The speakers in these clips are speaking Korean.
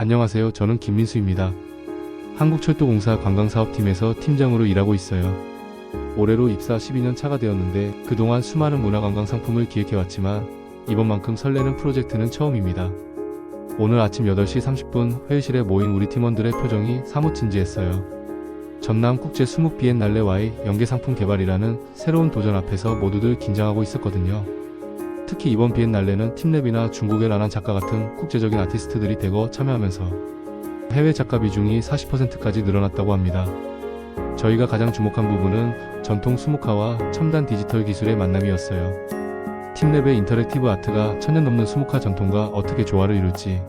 안녕하세요. 저는 김민수입니다. 한국철도공사 관광사업팀에서 팀장으로 일하고 있어요. 올해로 입사 12년 차가 되었는데 그동안 수많은 문화관광 상품을 기획해왔지만 이번만큼 설레는 프로젝트는 처음입니다. 오늘 아침 8시 30분 회의실에 모인 우리 팀원들의 표정이 사뭇 진지했어요. 전남 국제 수묵 비엔날레와의 연계 상품 개발이라는 새로운 도전 앞에서 모두들 긴장하고 있었거든요. 특히 이번 비엔날레는 팀랩이나 중국의 라난 작가 같은 국제적인 아티스트들이 대거 참여하면서 해외 작가 비중이 40%까지 늘어났다고 합니다. 저희가 가장 주목한 부분은 전통 수묵화와 첨단 디지털 기술의 만남이었어요. 팀랩의 인터랙티브 아트가 천년 넘는 수묵화 전통과 어떻게 조화를 이룰지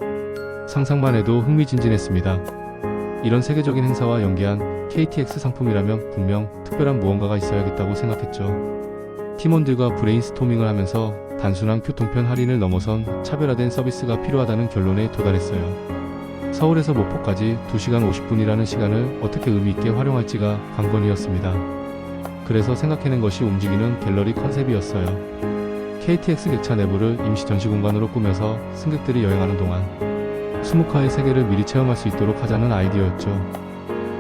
상상만 해도 흥미진진했습니다. 이런 세계적인 행사와 연계한 KTX 상품이라면 분명 특별한 무언가가 있어야겠다고 생각했죠. 팀원들과 브레인스토밍을 하면서 단순한 교통편 할인을 넘어선 차별화된 서비스가 필요하다는 결론에 도달했어요. 서울에서 목포까지 2시간 50분이라는 시간을 어떻게 의미있게 활용할지가 관건이었습니다. 그래서 생각해낸 것이 움직이는 갤러리 컨셉이었어요. KTX 객차 내부를 임시 전시 공간으로 꾸며서 승객들이 여행하는 동안 수묵화의 세계를 미리 체험할 수 있도록 하자는 아이디어였죠.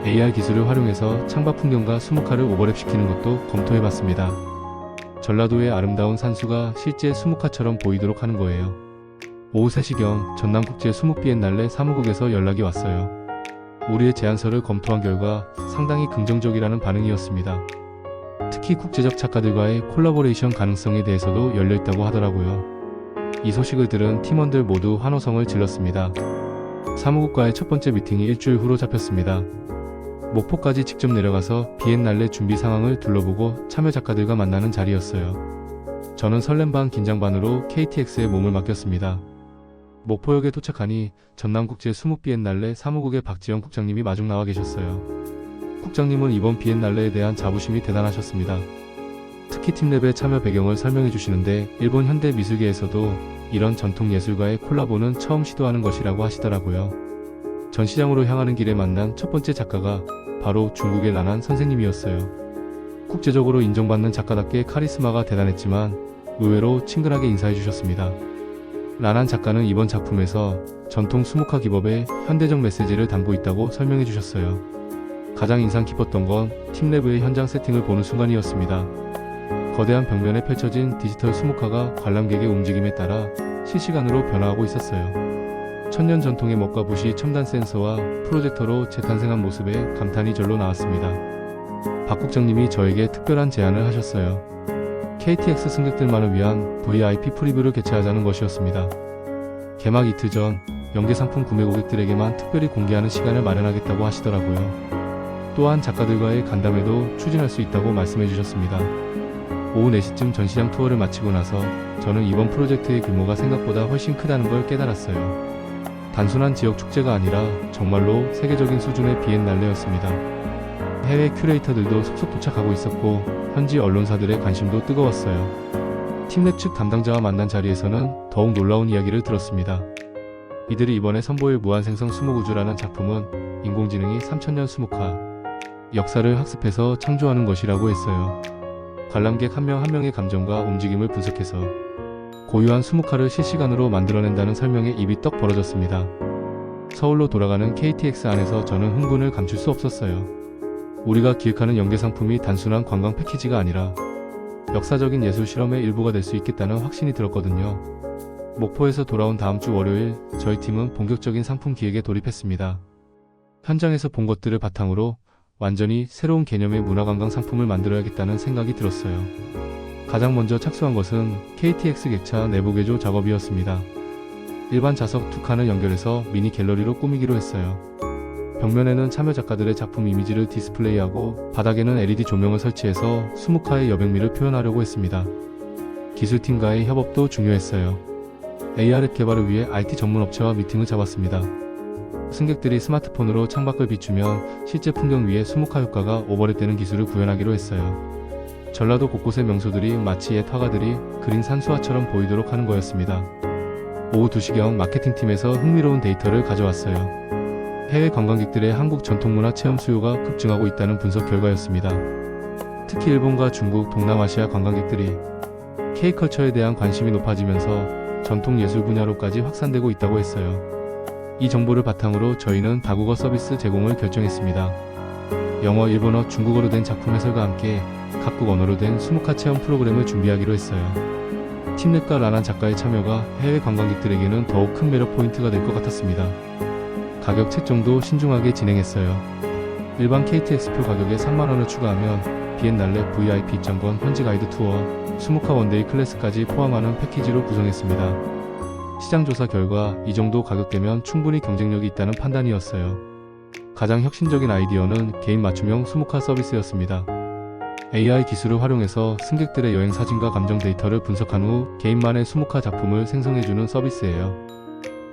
AR 기술을 활용해서 창밖 풍경과 수묵화를 오버랩시키는 것도 검토해봤습니다. 전라도의 아름다운 산수가 실제 수묵화처럼 보이도록 하는 거예요. 오후 3시경 전남국제 수묵비엔날레 사무국에서 연락이 왔어요. 우리의 제안서를 검토한 결과 상당히 긍정적이라는 반응이었습니다. 특히 국제적 작가들과의 콜라보레이션 가능성에 대해서도 열려있다고 하더라고요. 이 소식을 들은 팀원들 모두 환호성을 질렀습니다. 사무국과의 첫 번째 미팅이 일주일 후로 잡혔습니다. 목포까지 직접 내려가서 비엔날레 준비 상황을 둘러보고 참여 작가들과 만나는 자리였어요. 저는 설렘 반 긴장 반으로 KTX에 몸을 맡겼습니다. 목포역에 도착하니 전남국제 수묵 비엔날레 사무국의 박지영 국장님이 마중 나와 계셨어요. 국장님은 이번 비엔날레에 대한 자부심이 대단하셨습니다. 특히 팀랩의 참여 배경을 설명해 주시는데 일본 현대 미술계에서도 이런 전통 예술과의 콜라보는 처음 시도하는 것이라고 하시더라고요. 전시장으로 향하는 길에 만난 첫 번째 작가가 바로 중국의 라난 선생님이었어요. 국제적으로 인정받는 작가답게 카리스마가 대단했지만 의외로 친근하게 인사해 주셨습니다. 라난 작가는 이번 작품에서 전통 수묵화 기법의 현대적 메시지를 담고 있다고 설명해 주셨어요. 가장 인상 깊었던 건 팀랩의 현장 세팅을 보는 순간이었습니다. 거대한 벽면에 펼쳐진 디지털 수묵화가 관람객의 움직임에 따라 실시간으로 변화하고 있었어요. 천년 전통의 먹과 붓이 첨단 센서와 프로젝터로 재탄생한 모습에 감탄이 절로 나왔습니다. 박 국장님이 저에게 특별한 제안을 하셨어요. KTX 승객들만을 위한 VIP 프리뷰를 개최하자는 것이었습니다. 개막 이틀 전 연계 상품 구매 고객들에게만 특별히 공개하는 시간을 마련하겠다고 하시더라고요. 또한 작가들과의 간담회도 추진할 수 있다고 말씀해 주셨습니다. 오후 4시쯤 전시장 투어를 마치고 나서 저는 이번 프로젝트의 규모가 생각보다 훨씬 크다는 걸 깨달았어요. 단순한 지역 축제가 아니라 정말로 세계적인 수준의 비엔날레였습니다. 해외 큐레이터들도 속속 도착하고 있었고 현지 언론사들의 관심도 뜨거웠어요. 팀랩 측 담당자와 만난 자리에서는 더욱 놀라운 이야기를 들었습니다. 이들이 이번에 선보일 무한생성 수목우주라는 작품은 인공지능이 3000년 수묵화 역사를 학습해서 창조하는 것이라고 했어요. 관람객 한 명한 명의 감정과 움직임을 분석해서 고유한 수묵화를 실시간으로 만들어낸다는 설명에 입이 떡 벌어졌습니다. 서울로 돌아가는 KTX 안에서 저는 흥분을 감출 수 없었어요. 우리가 기획하는 연계 상품이 단순한 관광 패키지가 아니라 역사적인 예술 실험의 일부가 될 수 있겠다는 확신이 들었거든요. 목포에서 돌아온 다음 주 월요일 저희 팀은 본격적인 상품 기획에 돌입했습니다. 현장에서 본 것들을 바탕으로 완전히 새로운 개념의 문화관광 상품을 만들어야겠다는 생각이 들었어요. 가장 먼저 착수한 것은 KTX 객차 내부 개조 작업이었습니다. 일반 좌석 두 칸을 연결해서 미니 갤러리로 꾸미기로 했어요. 벽면에는 참여 작가들의 작품 이미지를 디스플레이하고 바닥에는 LED 조명을 설치해서 수묵화의 여백미를 표현하려고 했습니다. 기술팀과의 협업도 중요했어요. AR 앱 개발을 위해 IT 전문 업체와 미팅을 잡았습니다. 승객들이 스마트폰으로 창밖을 비추면 실제 풍경 위에 수묵화 효과가 오버랩되는 기술을 구현하기로 했어요. 전라도 곳곳의 명소들이 마치 옛 화가들이 그린 산수화처럼 보이도록 하는 거였습니다. 오후 2시경 마케팅팀에서 흥미로운 데이터를 가져왔어요. 해외 관광객들의 한국 전통문화 체험 수요가 급증하고 있다는 분석 결과였습니다. 특히 일본과 중국, 동남아시아 관광객들이 K컬처에 대한 관심이 높아지면서 전통 예술 분야로까지 확산되고 있다고 했어요. 이 정보를 바탕으로 저희는 다국어 서비스 제공을 결정했습니다. 영어, 일본어, 중국어로 된 작품 해설과 함께 각국 언어로 된 수묵화 체험 프로그램을 준비하기로 했어요. 팀랩과 라난 작가의 참여가 해외 관광객들에게는 더욱 큰 매력 포인트가 될 것 같았습니다. 가격 책정도 신중하게 진행했어요. 일반 KTX표 가격에 3만원을 추가하면 비엔날레 VIP 입장권 현지 가이드 투어, 수묵화 원데이 클래스까지 포함하는 패키지로 구성했습니다. 시장 조사 결과 이 정도 가격대면 충분히 경쟁력이 있다는 판단이었어요. 가장 혁신적인 아이디어는 개인 맞춤형 수묵화 서비스였습니다. AI 기술을 활용해서 승객들의 여행 사진과 감정 데이터를 분석한 후 개인만의 수묵화 작품을 생성해주는 서비스예요.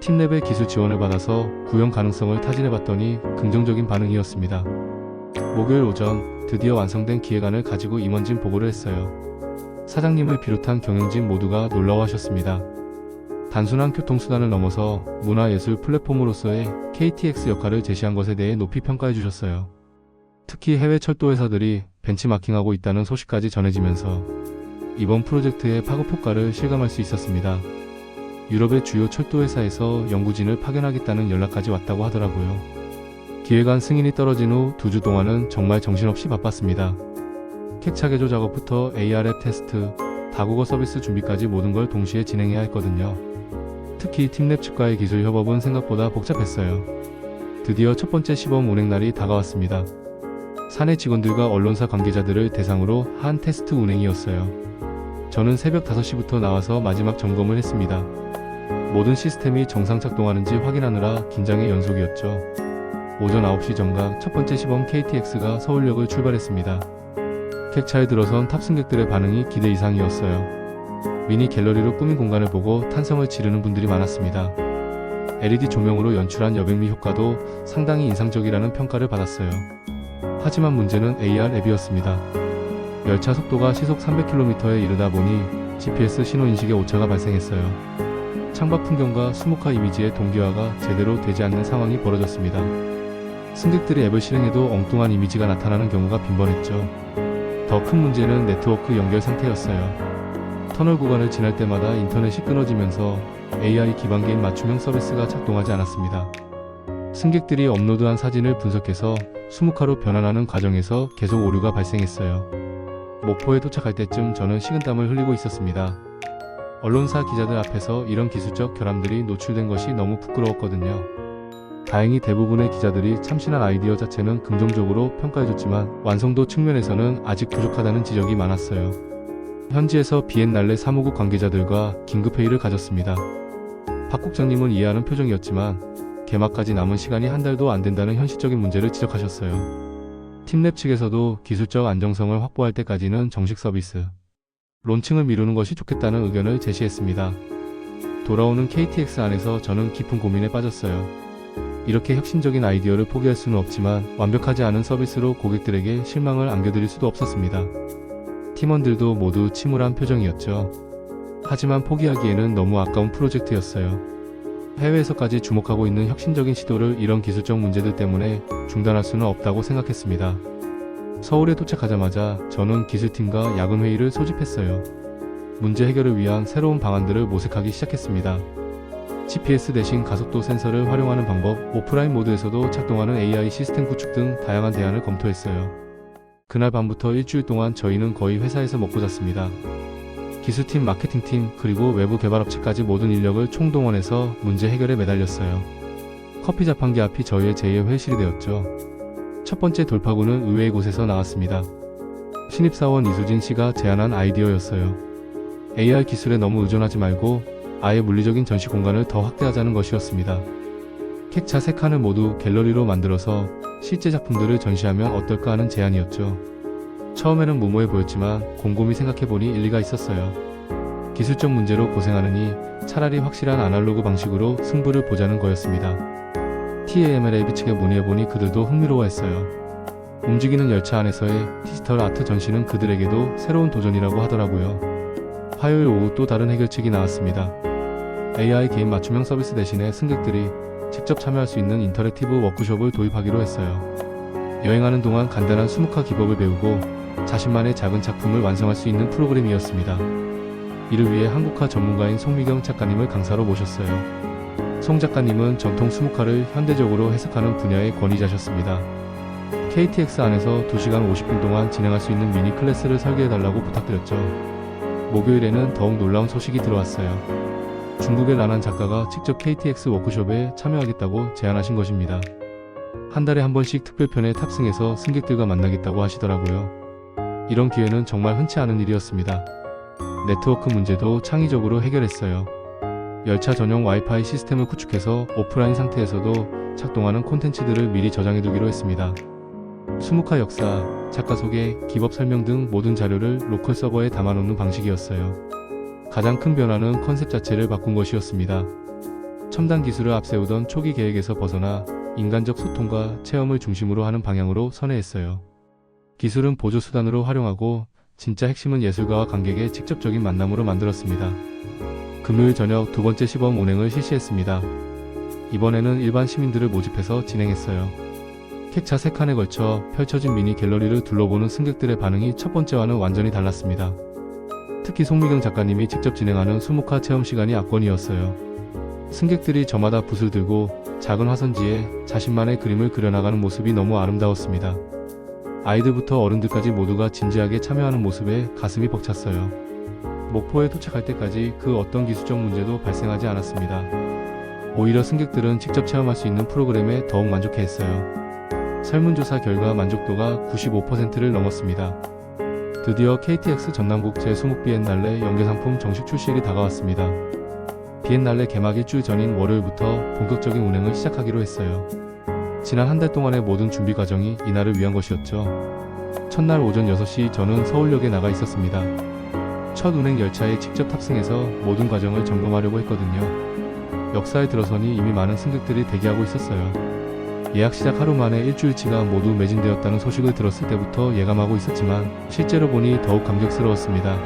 팀랩의 기술 지원을 받아서 구형 가능성을 타진해봤더니 긍정적인 반응이었습니다. 목요일 오전 드디어 완성된 기획안을 가지고 임원진 보고를 했어요. 사장님을 비롯한 경영진 모두가 놀라워하셨습니다. 단순한 교통수단을 넘어서 문화예술 플랫폼으로서의 KTX 역할을 제시한 것에 대해 높이 평가해 주셨어요. 특히 해외 철도 회사들이 벤치마킹하고 있다는 소식까지 전해지면서 이번 프로젝트의 파급 효과를 실감할 수 있었습니다. 유럽의 주요 철도 회사에서 연구진을 파견하겠다는 연락까지 왔다고 하더라고요. 기획안 승인이 떨어진 후 두 주 동안은 정말 정신없이 바빴습니다. 캡차 개조 작업부터 AR 앱 테스트, 다국어 서비스 준비까지 모든 걸 동시에 진행해야 했거든요. 특히 팀랩 측과의 기술 협업은 생각보다 복잡했어요. 드디어 첫 번째 시범 운행 날이 다가왔습니다. 사내 직원들과 언론사 관계자들을 대상으로 한 테스트 운행이었어요. 저는 새벽 5시부터 나와서 마지막 점검을 했습니다. 모든 시스템이 정상 작동하는지 확인하느라 긴장의 연속이었죠. 오전 9시 정각 첫 번째 시범 KTX가 서울역을 출발했습니다. 객차에 들어선 탑승객들의 반응이 기대 이상이었어요. 미니 갤러리로 꾸민 공간을 보고 탄성을 지르는 분들이 많았습니다. LED 조명으로 연출한 여백미 효과도 상당히 인상적이라는 평가를 받았어요. 하지만 문제는 AR 앱이었습니다. 열차 속도가 시속 300km에 이르다 보니 GPS 신호 인식에 오차가 발생했어요. 창밖 풍경과 수묵화 이미지의 동기화가 제대로 되지 않는 상황이 벌어졌습니다. 승객들이 앱을 실행해도 엉뚱한 이미지가 나타나는 경우가 빈번했죠. 더 큰 문제는 네트워크 연결 상태였어요. 터널 구간을 지날 때마다 인터넷이 끊어지면서 AI 기반 게임 맞춤형 서비스가 작동하지 않았습니다. 승객들이 업로드한 사진을 분석해서 수묵화로 변환하는 과정에서 계속 오류가 발생했어요. 목포에 도착할 때쯤 저는 식은땀을 흘리고 있었습니다. 언론사 기자들 앞에서 이런 기술적 결함들이 노출된 것이 너무 부끄러웠거든요. 다행히 대부분의 기자들이 참신한 아이디어 자체는 긍정적으로 평가해줬지만 완성도 측면에서는 아직 부족하다는 지적이 많았어요. 현지에서 비엔날레 사무국 관계자들과 긴급회의를 가졌습니다. 박 국장님은 이해하는 표정이었지만 개막까지 남은 시간이 한 달도 안 된다는 현실적인 문제를 지적하셨어요. 팀랩 측에서도 기술적 안정성을 확보할 때까지는 정식 서비스, 론칭을 미루는 것이 좋겠다는 의견을 제시했습니다. 돌아오는 KTX 안에서 저는 깊은 고민에 빠졌어요. 이렇게 혁신적인 아이디어를 포기할 수는 없지만 완벽하지 않은 서비스로 고객들에게 실망을 안겨드릴 수도 없었습니다. 팀원들도 모두 침울한 표정이었죠. 하지만 포기하기에는 너무 아까운 프로젝트였어요. 해외에서까지 주목하고 있는 혁신적인 시도를 이런 기술적 문제들 때문에 중단할 수는 없다고 생각했습니다. 서울에 도착하자마자 저는 기술팀과 야근 회의를 소집했어요. 문제 해결을 위한 새로운 방안들을 모색하기 시작했습니다. GPS 대신 가속도 센서를 활용하는 방법, 오프라인 모드에서도 작동하는 AI 시스템 구축 등 다양한 대안을 검토했어요. 그날 밤부터 일주일 동안 저희는 거의 회사에서 먹고 잤습니다. 기술팀, 마케팅팀, 그리고 외부 개발업체까지 모든 인력을 총동원해서 문제 해결에 매달렸어요. 커피 자판기 앞이 저희의 제2의 회실이 되었죠. 첫 번째 돌파구는 의외의 곳에서 나왔습니다. 신입사원 이수진 씨가 제안한 아이디어였어요. AR 기술에 너무 의존하지 말고 아예 물리적인 전시 공간을 더 확대하자는 것이었습니다. 객차 3칸을 모두 갤러리로 만들어서 실제 작품들을 전시하면 어떨까 하는 제안이었죠. 처음에는 무모해 보였지만 곰곰이 생각해보니 일리가 있었어요. 기술적 문제로 고생하느니 차라리 확실한 아날로그 방식으로 승부를 보자는 거였습니다. TAMLA 측에 문의해보니 그들도 흥미로워했어요. 움직이는 열차 안에서의 디지털 아트 전시는 그들에게도 새로운 도전이라고 하더라고요. 화요일 오후 또 다른 해결책이 나왔습니다. AI 개인 맞춤형 서비스 대신에 승객들이 직접 참여할 수 있는 인터랙티브 워크숍을 도입하기로 했어요. 여행하는 동안 간단한 수묵화 기법을 배우고 자신만의 작은 작품을 완성할 수 있는 프로그램이었습니다. 이를 위해 한국화 전문가인 송미경 작가님을 강사로 모셨어요. 송 작가님은 전통 수묵화를 현대적으로 해석하는 분야의 권위자셨습니다. KTX 안에서 2시간 50분 동안 진행할 수 있는 미니 클래스를 설계해달라고 부탁드렸죠. 목요일에는 더욱 놀라운 소식이 들어왔어요. 중국의 라난 작가가 직접 KTX 워크숍에 참여하겠다고 제안하신 것입니다. 한 달에 한 번씩 특별편에 탑승해서 승객들과 만나겠다고 하시더라고요. 이런 기회는 정말 흔치 않은 일이었습니다. 네트워크 문제도 창의적으로 해결했어요. 열차 전용 와이파이 시스템을 구축해서 오프라인 상태에서도 작동하는 콘텐츠들을 미리 저장해두기로 했습니다. 수묵화 역사, 작가 소개, 기법 설명 등 모든 자료를 로컬 서버에 담아놓는 방식이었어요. 가장 큰 변화는 컨셉 자체를 바꾼 것이었습니다. 첨단 기술을 앞세우던 초기 계획에서 벗어나 인간적 소통과 체험을 중심으로 하는 방향으로 선회했어요. 기술은 보조 수단으로 활용하고 진짜 핵심은 예술가와 관객의 직접적인 만남으로 만들었습니다. 금요일 저녁 두 번째 시범 운행을 실시했습니다. 이번에는 일반 시민들을 모집해서 진행했어요. 객차 3칸에 걸쳐 펼쳐진 미니 갤러리를 둘러보는 승객들의 반응이 첫 번째와는 완전히 달랐습니다. 특히 송미경 작가님이 직접 진행하는 수묵화 체험 시간이 압권이었어요. 승객들이 저마다 붓을 들고 작은 화선지에 자신만의 그림을 그려나가는 모습이 너무 아름다웠습니다. 아이들부터 어른들까지 모두가 진지하게 참여하는 모습에 가슴이 벅찼어요. 목포에 도착할 때까지 그 어떤 기술적 문제도 발생하지 않았습니다. 오히려 승객들은 직접 체험할 수 있는 프로그램에 더욱 만족해했어요. 설문조사 결과 만족도가 95%를 넘었습니다. 드디어 KTX 전남국 제20 비엔날레 연계상품 정식 출시일이 다가왔습니다. 비엔날레 개막 일주일 전인 월요일부터 본격적인 운행을 시작하기로 했어요. 지난 한 달 동안의 모든 준비 과정이 이날을 위한 것이었죠. 첫날 오전 6시 저는 서울역에 나가 있었습니다. 첫 운행 열차에 직접 탑승해서 모든 과정을 점검하려고 했거든요. 역사에 들어서니 이미 많은 승객들이 대기하고 있었어요. 예약 시작 하루 만에 일주일치가 모두 매진되었다는 소식을 들었을 때부터 예감하고 있었지만 실제로 보니 더욱 감격스러웠습니다.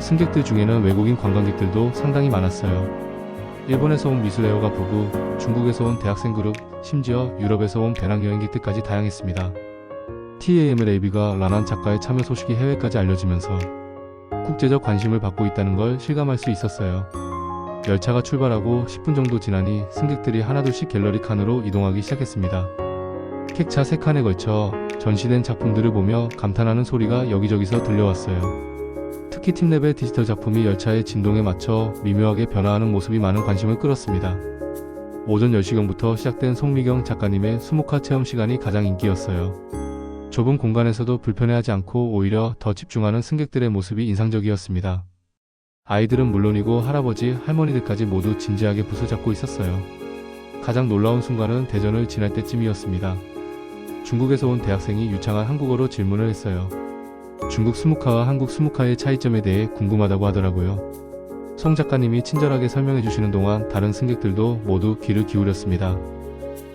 승객들 중에는 외국인 관광객들도 상당히 많았어요. 일본에서 온 미술 애호가 부부, 중국에서 온 대학생 그룹, 심지어 유럽에서 온 배낭여행객들까지 다양했습니다. TAMLAB가 라난 작가의 참여 소식이 해외까지 알려지면서 국제적 관심을 받고 있다는 걸 실감할 수 있었어요. 열차가 출발하고 10분 정도 지나니 승객들이 하나둘씩 갤러리 칸으로 이동하기 시작했습니다. 객차 3칸에 걸쳐 전시된 작품들을 보며 감탄하는 소리가 여기저기서 들려왔어요. 특히 팀랩의 디지털 작품이 열차의 진동에 맞춰 미묘하게 변화하는 모습이 많은 관심을 끌었습니다. 오전 10시경부터 시작된 송미경 작가님의 수묵화 체험 시간이 가장 인기였어요. 좁은 공간에서도 불편해하지 않고 오히려 더 집중하는 승객들의 모습이 인상적이었습니다. 아이들은 물론이고 할아버지, 할머니들까지 모두 진지하게 붓을 잡고 있었어요. 가장 놀라운 순간은 대전을 지날 때쯤이었습니다. 중국에서 온 대학생이 유창한 한국어로 질문을 했어요. 중국 수묵화와 한국 수묵화의 차이점에 대해 궁금하다고 하더라고요. 송 작가님이 친절하게 설명해 주시는 동안 다른 승객들도 모두 귀를 기울였습니다.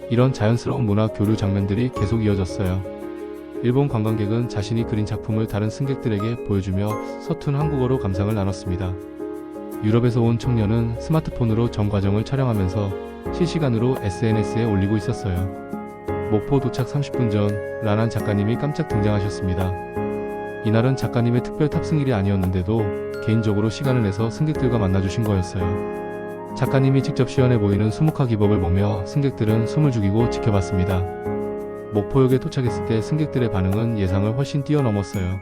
이런 자연스러운 문화 교류 장면들이 계속 이어졌어요. 일본 관광객은 자신이 그린 작품을 다른 승객들에게 보여주며 서툰 한국어로 감상을 나눴습니다. 유럽에서 온 청년은 스마트폰으로 전 과정을 촬영하면서 실시간으로 SNS에 올리고 있었어요. 목포 도착 30분 전 라난 작가님이 깜짝 등장하셨습니다. 이날은 작가님의 특별 탑승일이 아니었는데도 개인적으로 시간을 내서 승객들과 만나주신 거였어요. 작가님이 직접 시연해 보이는 수묵화 기법을 보며 승객들은 숨을 죽이고 지켜봤습니다. 목포역에 도착했을 때 승객들의 반응은 예상을 훨씬 뛰어넘었어요.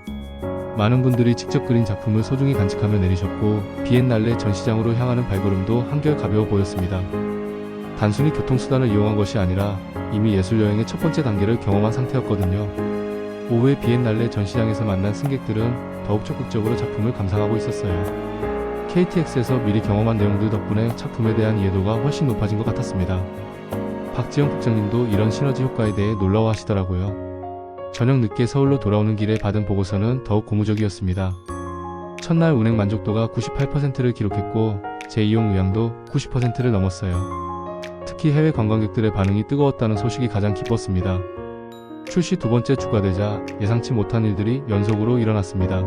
많은 분들이 직접 그린 작품을 소중히 간직하며 내리셨고 비엔날레 전시장으로 향하는 발걸음도 한결 가벼워 보였습니다. 단순히 교통수단을 이용한 것이 아니라 이미 예술여행의 첫 번째 단계를 경험한 상태였거든요. 오후에 비엔날레 전시장에서 만난 승객들은 더욱 적극적으로 작품을 감상하고 있었어요. KTX에서 미리 경험한 내용들 덕분에 작품에 대한 이해도가 훨씬 높아진 것 같았습니다. 박지영 국장님도 이런 시너지 효과에 대해 놀라워 하시더라고요. 저녁 늦게 서울로 돌아오는 길에 받은 보고서는 더욱 고무적이었습니다. 첫날 운행 만족도가 98%를 기록했고 재이용 의향도 90%를 넘었어요. 특히 해외 관광객들의 반응이 뜨거웠다는 소식이 가장 기뻤습니다. 출시 두 번째 주가되자 예상치 못한 일들이 연속으로 일어났습니다.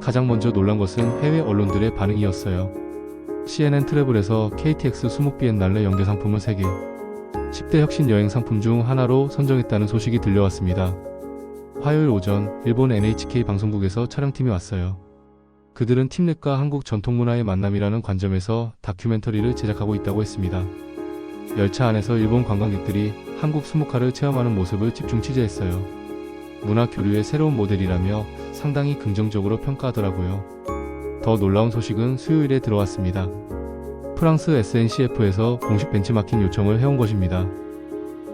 가장 먼저 놀란 것은 해외 언론들의 반응이었어요. CNN 트래블에서 KTX 수목 비엔날레 연계 상품을 3개, 10대 혁신 여행 상품 중 하나로 선정했다는 소식이 들려왔습니다. 화요일 오전 일본 NHK 방송국에서 촬영팀이 왔어요. 그들은 팀랩과 한국 전통문화의 만남이라는 관점에서 다큐멘터리를 제작하고 있다고 했습니다. 열차 안에서 일본 관광객들이 한국 수묵화를 체험하는 모습을 집중 취재했어요. 문화 교류의 새로운 모델이라며 상당히 긍정적으로 평가하더라고요. 더 놀라운 소식은 수요일에 들어왔습니다. 프랑스 SNCF에서 공식 벤치마킹 요청을 해온 것입니다.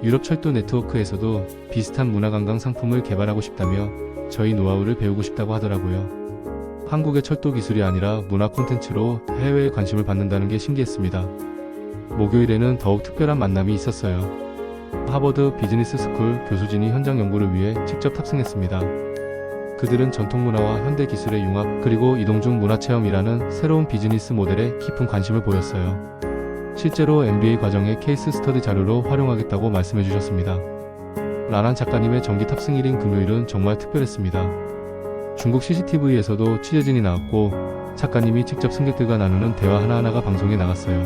유럽 철도 네트워크에서도 비슷한 문화관광 상품을 개발하고 싶다며 저희 노하우를 배우고 싶다고 하더라고요. 한국의 철도 기술이 아니라 문화 콘텐츠로 해외에 관심을 받는다는 게 신기했습니다. 목요일에는 더욱 특별한 만남이 있었어요. 하버드 비즈니스 스쿨 교수진이 현장 연구를 위해 직접 탑승했습니다. 그들은 전통 문화와 현대 기술의 융합 그리고 이동 중 문화 체험이라는 새로운 비즈니스 모델에 깊은 관심을 보였어요. 실제로 MBA 과정의 케이스 스터디 자료로 활용하겠다고 말씀해 주셨습니다. 라란 작가님의 정기 탑승일인 금요일은 정말 특별했습니다. 중국 CCTV에서도 취재진이 나왔고 작가님이 직접 승객들과 나누는 대화 하나하나가 방송에 나갔어요.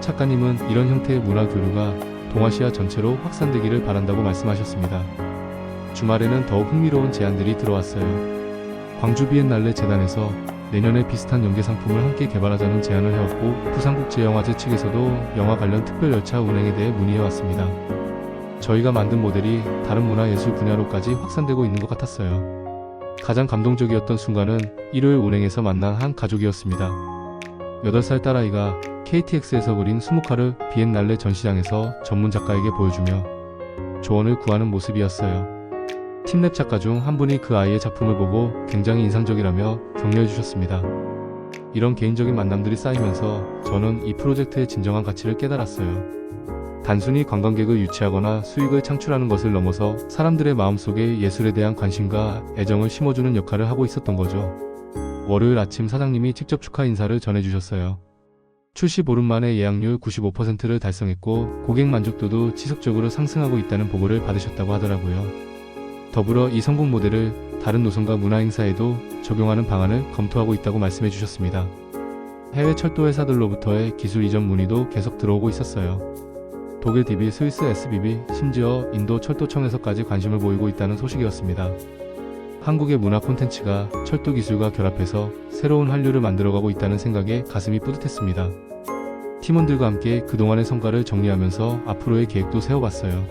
작가님은 이런 형태의 문화 교류가 동아시아 전체로 확산되기를 바란다고 말씀하셨습니다. 주말에는 더욱 흥미로운 제안들이 들어왔어요. 광주 비엔날레 재단에서 내년에 비슷한 연계 상품을 함께 개발하자는 제안을 해왔고 부산국제영화제 측에서도 영화 관련 특별 열차 운행에 대해 문의해왔습니다. 저희가 만든 모델이 다른 문화예술 분야로까지 확산되고 있는 것 같았어요. 가장 감동적이었던 순간은 일요일 운행에서 만난 한 가족이었습니다. 8살 딸아이가 KTX에서 그린 수묵화를 비엔날레 전시장에서 전문 작가에게 보여주며 조언을 구하는 모습이었어요. 팀랩 작가 중 한 분이 그 아이의 작품을 보고 굉장히 인상적이라며 격려해 주셨습니다. 이런 개인적인 만남들이 쌓이면서 저는 이 프로젝트의 진정한 가치를 깨달았어요. 단순히 관광객을 유치하거나 수익을 창출하는 것을 넘어서 사람들의 마음속에 예술에 대한 관심과 애정을 심어주는 역할을 하고 있었던 거죠. 월요일 아침 사장님이 직접 축하 인사를 전해주셨어요. 출시 보름 만에 예약률 95%를 달성했고 고객 만족도도 지속적으로 상승하고 있다는 보고를 받으셨다고 하더라고요. 더불어 이 성공 모델을 다른 노선과 문화 행사에도 적용하는 방안을 검토하고 있다고 말씀해 주셨습니다. 해외 철도 회사들로부터의 기술 이전 문의도 계속 들어오고 있었어요. 독일 DB, 스위스 SBB, 심지어 인도 철도청에서까지 관심을 보이고 있다는 소식이었습니다. 한국의 문화 콘텐츠가 철도 기술과 결합해서 새로운 한류를 만들어가고 있다는 생각에 가슴이 뿌듯했습니다. 팀원들과 함께 그동안의 성과를 정리하면서 앞으로의 계획도 세워봤어요.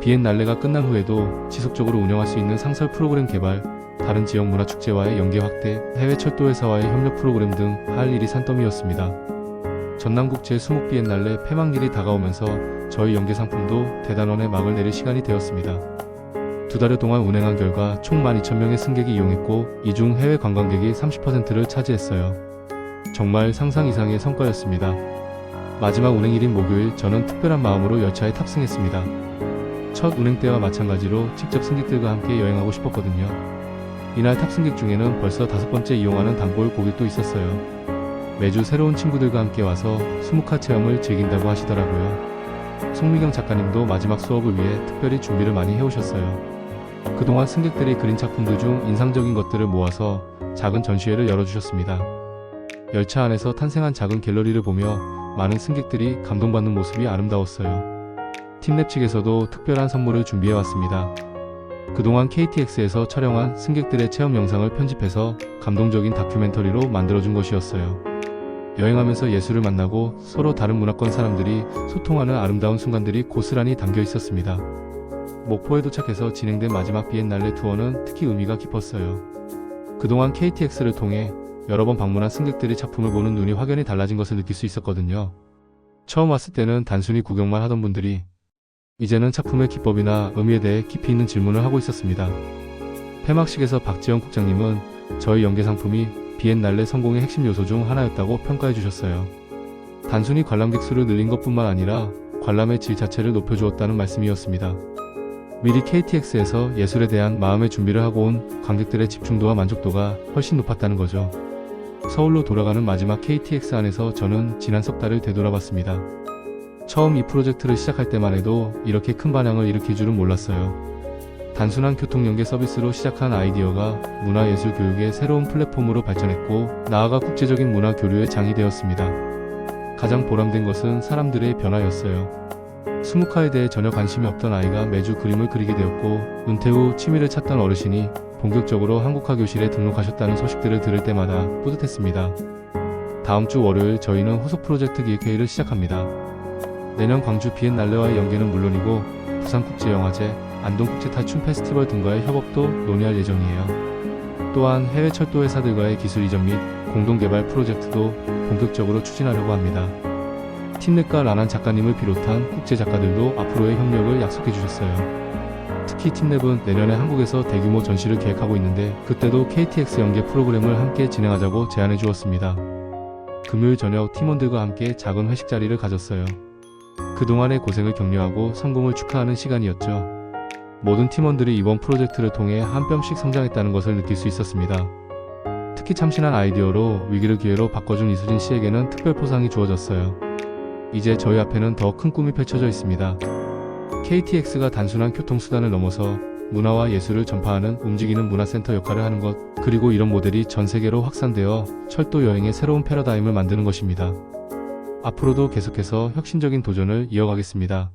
비엔날레가 끝난 후에도 지속적으로 운영할 수 있는 상설 프로그램 개발, 다른 지역 문화 축제와의 연계 확대, 해외 철도 회사와의 협력 프로그램 등 할 일이 산더미였습니다. 전남국 제20 비엔날레 폐막일이 다가오면서 저희 연계 상품도 대단원의 막을 내릴 시간이 되었습니다. 두 달여 동안 운행한 결과 총 12,000명의 승객이 이용했고 이 중 해외 관광객이 30%를 차지했어요. 정말 상상 이상의 성과였습니다. 마지막 운행일인 목요일 저는 특별한 마음으로 열차에 탑승했습니다. 첫 운행 때와 마찬가지로 직접 승객들과 함께 여행하고 싶었거든요. 이날 탑승객 중에는 벌써 다섯 번째 이용하는 단골 고객도 있었어요. 매주 새로운 친구들과 함께 와서 수묵화 체험을 즐긴다고 하시더라고요. 송미경 작가님도 마지막 수업을 위해 특별히 준비를 많이 해오셨어요. 그동안 승객들이 그린 작품들 중 인상적인 것들을 모아서 작은 전시회를 열어주셨습니다. 열차 안에서 탄생한 작은 갤러리를 보며 많은 승객들이 감동받는 모습이 아름다웠어요. 팀랩 측에서도 특별한 선물을 준비해왔습니다. 그동안 KTX에서 촬영한 승객들의 체험 영상을 편집해서 감동적인 다큐멘터리로 만들어준 것이었어요. 여행하면서 예술을 만나고 서로 다른 문화권 사람들이 소통하는 아름다운 순간들이 고스란히 담겨 있었습니다. 목포에 도착해서 진행된 마지막 비엔날레 투어는 특히 의미가 깊었어요. 그동안 KTX를 통해 여러 번 방문한 승객들이 작품을 보는 눈이 확연히 달라진 것을 느낄 수 있었거든요. 처음 왔을 때는 단순히 구경만 하던 분들이 이제는 작품의 기법이나 의미에 대해 깊이 있는 질문을 하고 있었습니다. 폐막식에서 박지영 국장님은 저희 연계 상품이 비엔날레 성공의 핵심 요소 중 하나였다고 평가해 주셨어요. 단순히 관람객 수를 늘린 것뿐만 아니라 관람의 질 자체를 높여주었다는 말씀이었습니다. 미리 KTX에서 예술에 대한 마음의 준비를 하고 온 관객들의 집중도와 만족도가 훨씬 높았다는 거죠. 서울로 돌아가는 마지막 KTX 안에서 저는 지난 석 달을 되돌아봤습니다. 처음 이 프로젝트를 시작할 때만 해도 이렇게 큰 반향을 일으킬 줄은 몰랐어요. 단순한 교통연계 서비스로 시작한 아이디어가 문화예술 교육의 새로운 플랫폼으로 발전했고 나아가 국제적인 문화 교류의 장이 되었습니다. 가장 보람된 것은 사람들의 변화였어요. 수묵화에 대해 전혀 관심이 없던 아이가 매주 그림을 그리게 되었고 은퇴 후 취미를 찾던 어르신이 본격적으로 한국화 교실에 등록하셨다는 소식들을 들을 때마다 뿌듯했습니다. 다음 주 월요일 저희는 후속 프로젝트 기획회의를 시작합니다. 내년 광주 비엔날레와의 연계는 물론이고 부산국제영화제, 안동국제 타춤 페스티벌 등과의 협업도 논의할 예정이에요. 또한 해외 철도 회사들과의 기술 이전 및 공동 개발 프로젝트도 본격적으로 추진하려고 합니다. 팀넷과 라난 작가님을 비롯한 국제 작가들도 앞으로의 협력을 약속해 주셨어요. 특히 팀랩은 내년에 한국에서 대규모 전시를 계획하고 있는데 그때도 KTX 연계 프로그램을 함께 진행하자고 제안해 주었습니다. 금요일 저녁 팀원들과 함께 작은 회식 자리를 가졌어요. 그동안의 고생을 격려하고 성공을 축하하는 시간이었죠. 모든 팀원들이 이번 프로젝트를 통해 한 뼘씩 성장했다는 것을 느낄 수 있었습니다. 특히 참신한 아이디어로 위기를 기회로 바꿔준 이수진 씨에게는 특별 포상이 주어졌어요. 이제 저희 앞에는 더 큰 꿈이 펼쳐져 있습니다. KTX가 단순한 교통수단을 넘어서 문화와 예술을 전파하는 움직이는 문화센터 역할을 하는 것, 그리고 이런 모델이 전 세계로 확산되어 철도 여행의 새로운 패러다임을 만드는 것입니다. 앞으로도 계속해서 혁신적인 도전을 이어가겠습니다.